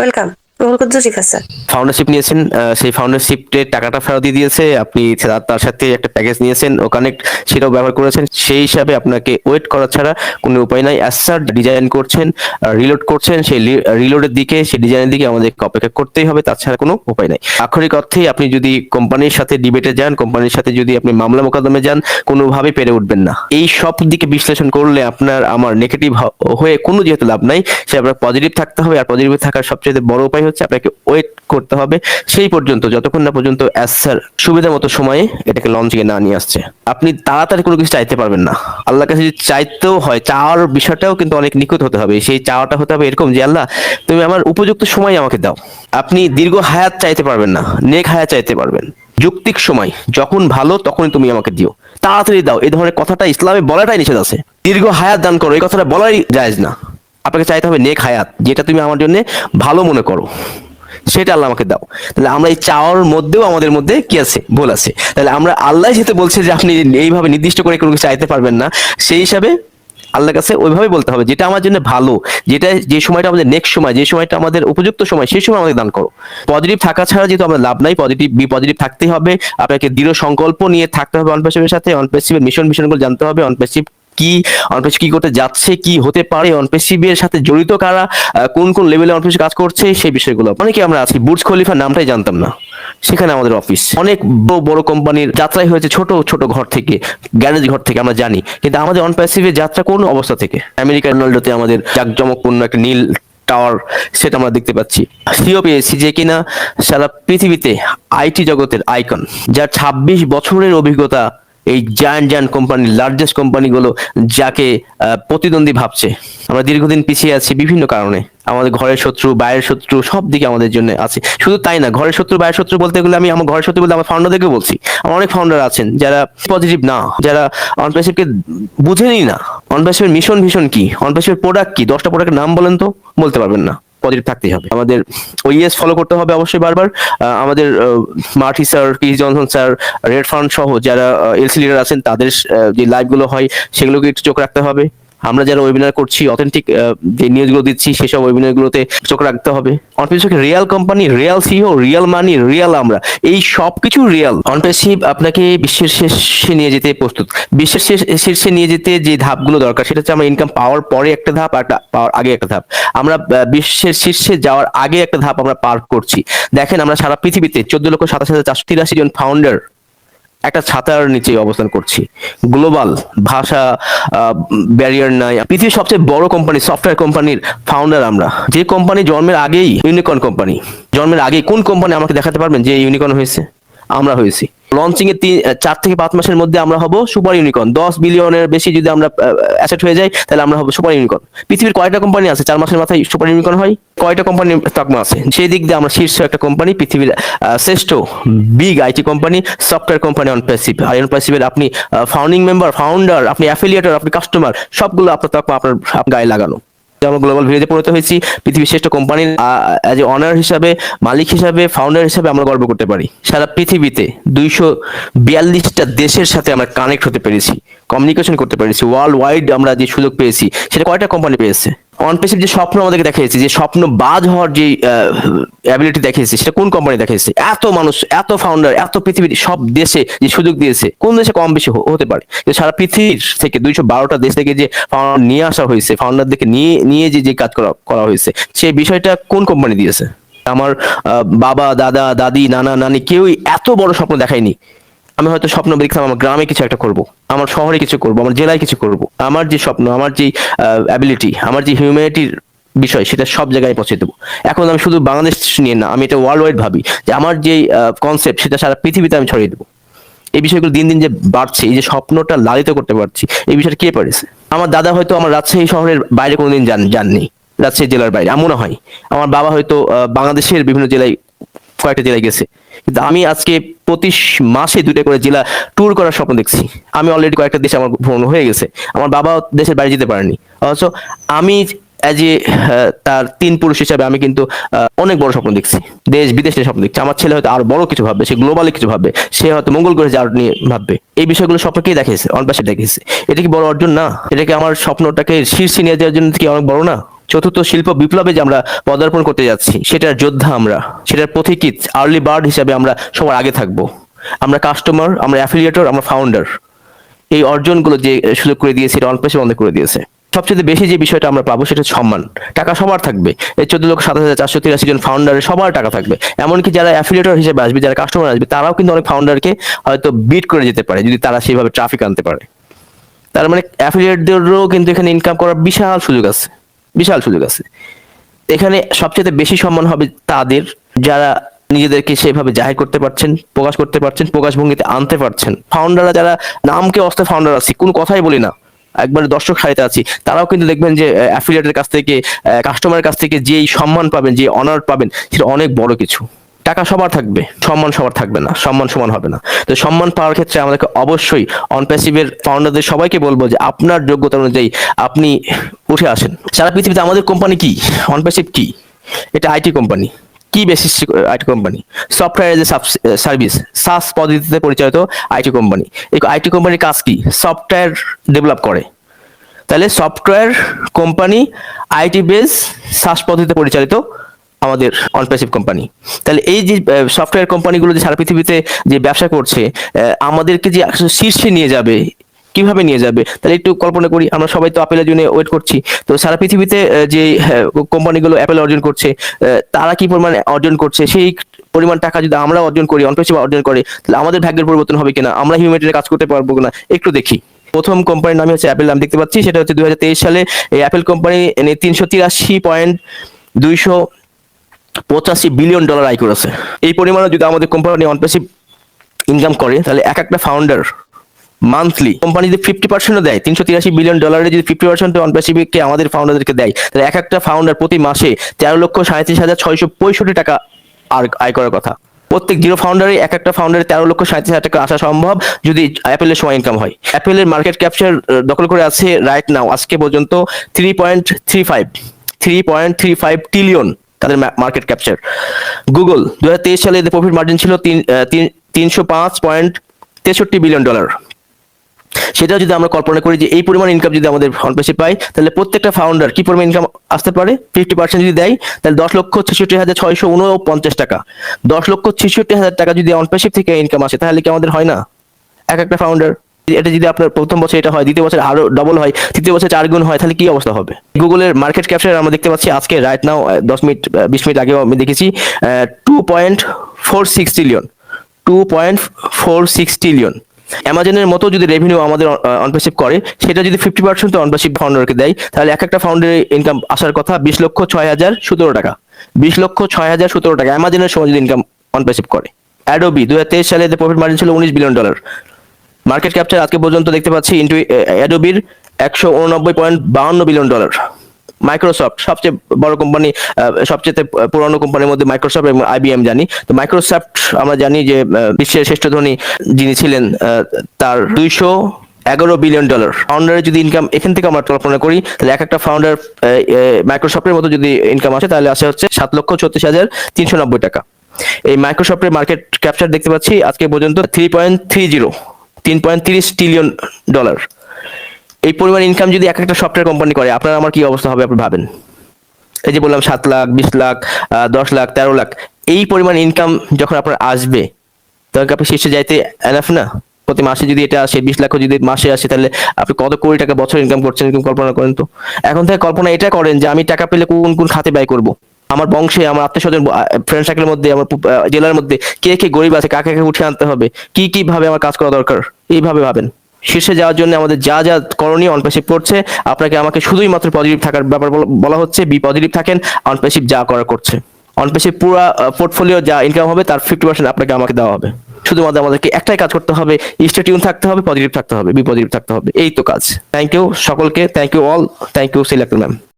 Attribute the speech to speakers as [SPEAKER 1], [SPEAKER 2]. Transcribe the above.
[SPEAKER 1] Welcome Ruhul Quddus Rifat sir
[SPEAKER 2] foundership নিয়েছেন সেই ফাউন্ডারশিপের টাকাটা ফেরত দিয়ে দিয়েছে। আপনি তার- সাথে একটা প্যাকেজ নিয়েছেন, ও কানেক্ট সেটাও ব্যবহার করেছেন। সেই হিসাবে আপনাকে ওয়েট করা ছাড়া কোনো উপায় নাই। অ্যাসার ডিজাইন করছেন রিলোড করছেন, সেই রিলোডের দিকে, সেই ডিজাইনের দিকে আমাদের অপেক্ষা করতেই হবে তাছাড়া কোনো উপায় নাই। আক্ষরিক অর্থেই আপনি যদি কোম্পানির সাথে ডিবেটে যান কোম্পানির সাথে যদি আপনি মামলা মোকদ্দমে যান কোনোভাবে পেরে উঠবেন না। এই সব দিকে বিশ্লেষণ করলে আপনার, আমার নেগেটিভ হয়ে কোনো যেহেতু লাভ নাই, সে আপনার পজিটিভ থাকতে হবে, আর পজিটিভ থাকার সবচেয়ে বড় উপায় হচ্ছে, আপনাকে ওয়েট করতে হবে। সেই পর্যন্ত, যতক্ষণ না পর্যন্ত অ্যাজ স্যার সুবিধা মতো সময়ে এটাকে লঞ্চিংয়ে না নিয়ে আসছে। আপনি তাড়াতাড়ি কোনো কিছু চাইতে পারবেন না। আল্লাহর কাছে যদি চাইতেও হয়, চাওয়ার বিষয়টাও কিন্তু অনেক নিখুঁত হতে হবে। সেই চাওয়াটা হতে হবে এরকম যে, আল্লাহ, তুমি আমার উপযুক্ত সময় আমাকে দাও। আপনি দীর্ঘ হায়াত চাইতে পারবেন না, নেক হায়াত চাইতে পারবেন। যুক্তিক সময়, যখন ভালো তখনই তুমি আমাকে দিও। তাড়াতাড়ি দাও। এই ধরনের কথাটা ইসলামে বলাটাই নিষেধ আছে। দীর্ঘ হায়াত দান করো, এই কথাটা বলাই যায় না। আপনাকে চাইতে হবে নেক হায়াত, যেটা তুমি আমার জন্য ভালো মনে করো। সেটা আল্লাহ আমাকে দাও। তাহলে আমরা এই চাওয়ার মধ্যেও আমাদের মধ্যে কি আছে? ভুল আছে। তাহলে আমরা আল্লাহ যেহেতু বলছে যে আপনি এইভাবে নির্দিষ্ট করে কোনো কিছু চাইতে পারবেন না, সেই হিসাবে আল্লাহর কাছে ওইভাবে বলতে হবে, যেটা আমার জন্য ভালো, যেটা যে সময়টা আমাদের নেক্সট সময়, যে সময়টা আমাদের উপযুক্ত সময়, সেই সময় আমাদের দান করো। পজিটিভ থাকা ছাড়া যেহেতু আমাদের লাভ নাই, পজিটিভ, বি পজিটিভ থাকতেই হবে। আপনাকে দৃঢ় সংকল্প নিয়ে থাকতে হবে অনপেসিভের সাথে অনপেসিভের মিশন, মিশনগুলো জানতে হবে অনপেসিভ কি অনপেসিভ কি করতে যাচ্ছে, কি হতে পারে অনপেসিভের সাথে জড়িত কারা কোন কোন লেভেলে অনপেসিভ কাজ করছে, সেই বিষয়গুলো। অনেকে আমরা আছি বুর্জ খলিফার নামটাই জানতাম না। সেখানে আমাদের অফিস অনেক বড় কোম্পানির যাত্রাই হয়েছে ছোট ছোট ঘর থেকে গ্যারেজ ঘর থেকে, আমরা জানি। কিন্তু আমাদের অনপ্যাসিভের যাত্রা কোন অবস্থা থেকে? আমেরিকা রোনাল্ডোতে আমাদের জাকজমকপূর্ণ একটা নীল টাওয়ার সেটা আমরা দেখতে পাচ্ছি। সিও পেয়েছি যে কিনা, সারা পৃথিবীতে আইটি জগতের আইকন যার ছাব্বিশ বছরের অভিজ্ঞতা এই জায়ান্ট জায়ান্ট কোম্পানি লার্জেস্ট কোম্পানিগুলো যাকে প্রতিদ্বন্দ্বী ভাবছে। আমরা দীর্ঘদিন পিছিয়ে আছি বিভিন্ন কারণে। আমাদের ঘরের শত্রু, বাইরের শত্রু সব দিকে আমাদের জন্য আছে। শুধু তাই না, ঘরের শত্রু, বাইরের শত্রু বলতে গেলে আমি আমার ঘরের শত্রু বলতে আমার ফাউন্ডারদেরকে বলছি। আমার অনেক ফাউন্ডার আছেন যারা পজিটিভ না, যারা অনপ্যাসিভকে বুঝেনি না। অনপ্যাসিভের মিশন ভিশন কি? অনপ্যাসিভের প্রোডাক্ট কি? দশটা প্রোডাক্টের নাম বলেন তো, বলতে পারবেন না। পজিটিভ থাকতেই হবে। আমাদের ওইএস ফলো করতে হবে অবশ্যই বারবার। আমাদের মার্টি স্যার, কিস জনসন স্যার, রেড ফান্ড সহ যারা এলসি লিডার আছেন, তাদের যে লাইভগুলো হয়, সেগুলোকে একটু চোখ রাখতে হবে। আমরা যারা ওয়েবিনার করছি অথেন্টিক যে নিউজগুলো দিচ্ছি, সেসব ওয়েবিনারগুলোতে চোখ রাখতে হবে। OnPassive real company real CEO real money real আমরা। এই সব কিছু রিয়েল অনপেসিভ আপনাকে বিশ্বের শীর্ষে নিয়ে যেতে প্রস্তুত। বিশ্বের শীর্ষে নিয়ে যেতে যে ধাপগুলো দরকার, সেটা হচ্ছে আমরা ইনকাম পাওয়ার পরে একটা ধাপ আর পাওয়ার আগে একটা ধাপ। আমরা বিশ্বের শীর্ষে যাওয়ার আগে একটা ধাপ আমরা পার করছি। দেখেন আমরা সারা পৃথিবীতে চোদ্দ লক্ষ সাতাশ হাজার চারশো তিরাশি জন ফাউন্ডার একটা ছাতার নিচে অবস্থান করছি। গ্লোবাল ভাষা ব্যারিয়ার নাই। পৃথিবীর সবচেয়ে বড় কোম্পানি সফটওয়্যার কোম্পানির ফাউন্ডার আমরা। যে কোম্পানি জন্মের আগেই ইউনিকর্ন কোম্পানি জন্মের আগে কোন কোম্পানি আমাকে দেখাতে পারবেন যে ইউনিকর্ন হয়েছে? আমরা হয়েছি। লঞ্চিং এর তিন চার থেকে পাঁচ মাসের মধ্যে আমরা হব সুপার ইউনিকর্ন। দশ বিলিয়নের বেশি যদি আমরা অ্যাসেট হয়ে যাই, তাহলে আমরা হব সুপার ইউনিকর্ন। পৃথিবীর কয়টা কোম্পানি আছে? চার মাসের মাথায় সুপার ইউনিকর্ন হয়? কয়টা কোম্পানি তকমা আছে? সেই দিক দিয়ে আমরা শীর্ষ একটা কোম্পানি পৃথিবীর শ্রেষ্ঠ big IT company software company OnPassive আর অন প্যাসিভের আপনি ফাউন্ডিং মেম্বার ফাউন্ডার আপনি অ্যাফিলিয়েটর আপনি কাস্টমার সবগুলো আপনার তকমা আপনার আপনার গায়ে লাগানো। আমরা গ্লোবাল ভিলেজে পরিণত হয়েছি, পৃথিবীর শ্রেষ্ঠ কোম্পানির অ্যাজ এ অনার হিসাবে, মালিক হিসাবে ফাউন্ডার হিসাবে আমরা গর্ব করতে পারি। সারা পৃথিবীতে দুইশো বিয়াল্লিশটা দেশের সাথে আমরা কানেক্ট হতে পেরেছি। কমিউনিকেশন করতে পেরেছি। ওয়ার্ল্ড ওয়াইড আমরা যে সুযোগ পেয়েছি, সেটা কয়টা কোম্পানি পেয়েছে? অনপেসিভ যে স্বপ্ন আমাদেরকে দেখিয়েছে, যে স্বপ্ন বাজ হওয়ার যে অ্যাবিলিটি দেখিয়েছে, সেটা কোন কোম্পানি দেখিয়েছে? এত মানুষ, এত ফাউন্ডার এত পৃথিবীর সব দেশে যে সুযোগ দিয়েছে, কোন দেশে কম বেশি হতে পারে? কিন্তু সারা পৃথিবীর থেকে দুইশো বারোটা দেশ থেকে যে ফাউন্ডার নিয়ে আসা হয়েছে ফাউন্ডারদেরকে নিয়ে নিয়ে যে যে কাজ করা করা হয়েছে সেই বিষয়টা কোন কোম্পানি দিয়েছে? আমার বাবা, দাদা, দাদি, নানা, নানি কেউই এত বড় স্বপ্ন দেখায়নি। আমি হয়তো স্বপ্ন দেখতাম আমার গ্রামে কিছু একটা করব, আমার শহরে কিছু করব, আমার জেলায় কিছু করব, আমার যে স্বপ্ন, আমার যে অ্যাবিলিটি আমার যে হিউম্যানিটির বিষয়, সেটা সব জায়গায় পৌঁছে দেবো। এখন আমি শুধু বাংলাদেশ নিয়ে না, আমি এটা ওয়ার্ল্ড ওয়াইড ভাবি যে আমার যে কনসেপ্ট সেটা সারা পৃথিবীতে আমি ছড়িয়ে দেবো। এই বিষয়গুলো দিন দিন যে বাড়ছে, এই যে স্বপ্নটা লালিত করতে পারছি, এই বিষয়টা কে পারেছে? আমার দাদা হয়তো আমার রাজশাহী শহরের বাইরে কোনোদিন যান, যাননি, রাজশাহী জেলার বাইরে, এমনও হয়। আমার বাবা হয়তো বাংলাদেশের বিভিন্ন জেলায় কয়েকটা জেলায় গেছে। কিন্তু আমি আজকে প্রতি মাসে দুটো করে জেলা ট্যুর করার স্বপ্ন দেখছি। আমি অলরেডি কয়েকটা দেশে আমার ভ্রমণ হয়ে গেছে। আমার বাবা দেশের বাইরে যেতে পারেনি। অথচ আমি অ্যাজ এ তার তিন পুরুষ হিসাবে আমি কিন্তু অনেক বড় স্বপ্ন দেখছি। দেশ বিদেশে স্বপ্ন দেখছি। আমার ছেলে হয়তো আরও বড় কিছু ভাববে, সে গ্লোবালি কিছু ভাববে। সে হয়তো মঙ্গল গ্রহে যাওয়ার নিয়ে ভাববে। এই বিষয়গুলো স্বপ্নকেই দেখেছে অনপাশে দেখেছে এটা কি বড় অর্জন? না। এটা কি আমার স্বপ্নটাকে শীর্ষে নিয়ে যাওয়ার জন্য কি অনেক বড় না? চতুর্থ শিল্প বিপ্লবে যে আমরা পদার্পণ করতে যাচ্ছি, সেটার যোদ্ধা আমরা, সেটার পথিকিত আর্লি বার্ড হিসাবে আমরা সবার আগে থাকব। আমরা কাস্টমার আমরা অ্যাফিলিয়েটর আমরা ফাউন্ডার এই অর্জনগুলো যে সুযোগ করে দিয়েছে, এটা অনপেশে বন্ধ করে দিয়েছে। সবচেয়ে বেশি যে বিষয়টা আমরা পাবো, সেটা সম্মান। টাকা সবার থাকবে। এই চোদ্দ লক্ষ সাতাশ হাজার চারশো তিরাশি জন ফাউন্ডারের সবার টাকা থাকবে। এমনকি যারা অ্যাফিলিয়েটর হিসেবে আসবে, যারা কাস্টমার আসবে, তারাও কিন্তু অনেক ফাউন্ডারকে হয়তো বিট করে যেতে পারে, যদি তারা সেইভাবে ট্রাফিক আনতে পারে। তার মানে অ্যাফিলিয়েটদেরও কিন্তু এখানে ইনকাম করার বিশাল সুযোগ আছে। বিশাল সুযোগ আছে। এখানে সবচেয়ে বেশি সম্মান হবে তাদের, যারা নিজেদেরকে সেভাবে জাহির করতে পারছেন, প্রকাশ করতে পারছেন, প্রকাশ ভঙ্গিতে আনতে পারছেন। ফাউন্ডাররা যারা নামকে অস্তে ফাউন্ডার আছি, কোনো কথাই বলি না। একবার দর্শক সারিতে আছি। তারাও কিন্তু দেখবেন যে অ্যাফিলিয়েটের কাছ থেকে কাস্টমারের কাছ থেকে যেই সম্মান পাবেন, যে অনার পাবেন, সেটা অনেক বড় কিছু। টাকা সবার থাকবে, সম্মান সবার থাকবে না, সম্মান সমান হবে না। তো সম্মান পাওয়ার ক্ষেত্রে আমাদেরকে অবশ্যই অনপ্যাসিভের ফাউন্ডারদের সবাইকে বলব যে আপনার যোগ্যতা অনুযায়ী আপনি উঠে আসেন। সারা পৃথিবীতে আমাদের কোম্পানি কি? অনপ্যাসিভ কি? এটা আইটি কোম্পানি কি basis IT company software as a service SaaS পদ্ধতিতে পরিচালিত আইটি কোম্পানি এই আইটি কোম্পানির কাজ কি? সফটওয়্যার ডেভেলপ করে। তাহলে software company IT base SaaS পদ্ধতিতে পরিচালিত আমাদের অনপ্যাসিভ কোম্পানি তাহলে এই যে সফটওয়্যার কোম্পানিগুলো যে সারা পৃথিবীতে যে ব্যবসা করছে আমাদেরকে যে শীর্ষে নিয়ে যাবে, কীভাবে নিয়ে যাবে? তাহলে একটু কল্পনা করি, আমরা সবাই তো আপেলের জন্য ওয়েট করছি। তো সারা পৃথিবীতে যে কোম্পানিগুলো অ্যাপেল অর্জন করছে তারা কি পরিমাণ অর্জন করছে? সেই পরিমাণ টাকা যদি আমরা অর্জন করি অনপ্যাসিভ অর্জন করে, তাহলে আমাদের ভাগ্যের পরিবর্তন হবে কিনা? আমরা হিউম্যানিটির কাজ করতে পারব কিনা? একটু দেখি। প্রথম কোম্পানির নাম হচ্ছে অ্যাপেল নাম দেখতে পাচ্ছি। সেটা হচ্ছে দু হাজার তেইশ সালে এই অ্যাপেল কোম্পানি তিনশো তিরাশি পয়েন্ট দুইশো পঁচাশি বিলিয়ন ডলার আয় করেছে। এই পরিমাণে যদি আমাদের কোম্পানি অনপ্যাসিভ ইনকাম করে, তাহলে এক একটা ফাউন্ডার মান্থলি কোম্পানি যদি ফিফটি পার্সেন্টও দেয়, তিনশো তিরাশি বিলিয়ন ডলারে যদি ফিফটি পার্সেন্ট অনপ্যাসিফিককে আমাদের ফাউন্ডারদেরকে দেয়, তাহলে এক একটা ফাউন্ডার প্রতি মাসে তেরো লক্ষ সাঁত্রিশ হাজার ছয়শো পঁয়ষট্টি টাকা আর আয় করার কথা। প্রত্যেক জিরো ফাউন্ডারে এক একটা ফাউন্ডারে তেরো লক্ষ সাঁত্রিশ হাজার টাকা আসা সম্ভব যদি অ্যাপেলের সময় ইনকাম হয়। অ্যাপেলের মার্কেট ক্যাপচার দখল করে আছে রাইট নাও আজকে পর্যন্ত three point three five three point three five trillion তাদের মার্কেট ক্যাপচার গুগল দু হাজার তেইশ সালে এদের প্রফিট মার্জিন ছিল তিন তিন- তিনশো পাঁচ পয়েন্ট তেষট্টি বিলিয়ন ডলার সেটাও যদি আমরা কল্পনা করি যে এই পরিমাণ ইনকাম যদি আমাদের ফ্রন্ট পাই তাহলে প্রত্যেকটা ফাউন্ডার কি পরিমাণ ইনকাম আসতে পারে? ফিফটি পার্সেন্ট যদি দেয়, তাহলে দশ লক্ষ ছেষট্টি হাজার ছয়শো উনপঞ্চাশ টাকা। দশ লক্ষ ছেষট্টি হাজার টাকা যদি অনপেশিপ থেকে ইনকাম আসে, তাহলে কি আমাদের হয় না? এক একটা ফাউন্ডার এটা যদি আপনার প্রথম বছর এটা হয়, দ্বিতীয় বছর আরও ডবল হয়, তৃতীয় বছর চার গুণ হয়, তাহলে কি অবস্থা হবে? গুগলের মার্কেট ক্যাপচার আমরা দেখতে পাচ্ছি আজকে রাইট নাও দশ মিনিট বিশ মিনিট আগেও আমি দেখেছি two point four six trillion two point four six trillion অ্যামাজনের মতো যদি রেভিনিউ আমাদের অনপেসিভ করে, সেটা যদি ফিফটি পার্সেন্ট অনপেসিভ ফাউন্ডারকে দেয়, তাহলে এক একটা ফাউন্ডারের ইনকাম আসার কথা বিশ লক্ষ ছয় হাজার সতেরো টাকা। বিশ লক্ষ ছয় হাজার সতেরো টাকা অ্যামাজনের সময় যদি ইনকাম অনপেসিভ করে। অ্যাডোবি দু হাজার তেইশ সালে প্রফিট মার্জিন ছিল উনিশ বিলিয়ন ডলার মার্কেট ক্যাপচার আজকে পর্যন্ত দেখতে পাচ্ছি ইন্টু অ্যাডোবির একশো উননব্বই পয়েন্ট বাউন্ন বিলিয়ন ডলার মাইক্রোসফট সবচেয়ে বড় কোম্পানি সবচেয়ে পুরনো কোম্পানির মধ্যে মাইক্রোসফট এবং আইবিএম জানি। তো মাইক্রোসফট আমরা জানি যে বিশ্বের শ্রেষ্ঠ ধনী যিনি ছিলেন তার দুইশো এগারো বিলিয়ন ডলার ফাউন্ডারের যদি ইনকাম এখান থেকে আমরা কল্পনা করি, তাহলে এক একটা ফাউন্ডার মাইক্রোসফটের মতো যদি ইনকাম আসে, তাহলে আসে হচ্ছে সাত লক্ষ ছত্রিশ হাজার তিনশো নব্বই টাকা। এই মাইক্রোসফটের মার্কেট ক্যাপচার দেখতে পাচ্ছি আজকে পর্যন্ত থ্রি পয়েন্ট থ্রি জিরো তিন পয়েন্ট তিরিশ ট্রিলিয়ন ডলার এই পরিমাণ ইনকাম যদি এক একটা সফটওয়্যার কোম্পানি করে, আপনার আমার কি অবস্থা হবে আপনি ভাবেন? এই যে বললাম সাত লাখ, বিশ লাখ দশ লাখ, তেরো লাখ, এই পরিমাণ ইনকাম যখন আপনার আসবে, তখন আপনি শীর্ষে যাইতে এনাফ না? প্রতি মাসে যদি এটা আসে, বিশ লাখ যদি মাসে আসে, তাহলে আপনি কত কোটি টাকা বছর ইনকাম করছেন কল্পনা করেন তো? এখন থেকে কল্পনা এটা করেন যে আমি টাকা পেলে কোন কোন খাতে ব্যয় করব? আমার বংশে, আমার আত্মীয় স্বজন ফ্রেন্ড সার্কেলের মধ্যে, আমার জেলার মধ্যে কে কে গরিব আছে, কাকে কাকে উঠে আনতে হবে, কি কি ভাবে আমার কাজ করা দরকার, এইভাবে ভাবেন। শীর্ষে যাওয়ার জন্য আমাদের যা যা করণীয় অনপেসিভ করছে আপনাকে আমাকে শুধুই মাত্র পজিটিভ থাকার ব্যাপার বলা- হচ্ছে বি পজিটিভ থাকেন অনপেসিভ যা করা করছে। অনপেসিভ পুরো পোর্টফোলিও যা ইনকাম হবে, তার ফিফটি পার্সেন্ট আপনাকে আমাকে দেওয়া হবে। শুধুমাত্র আমাদেরকে একটাই কাজ করতে হবে স্টেটিউন থাকতে হবে পজিটিভ থাকতে হবে বি পজিটিভ থাকতে হবে, এই তো কাজ। থ্যাংক ইউ সকলকে thank you all thank you selector ma'am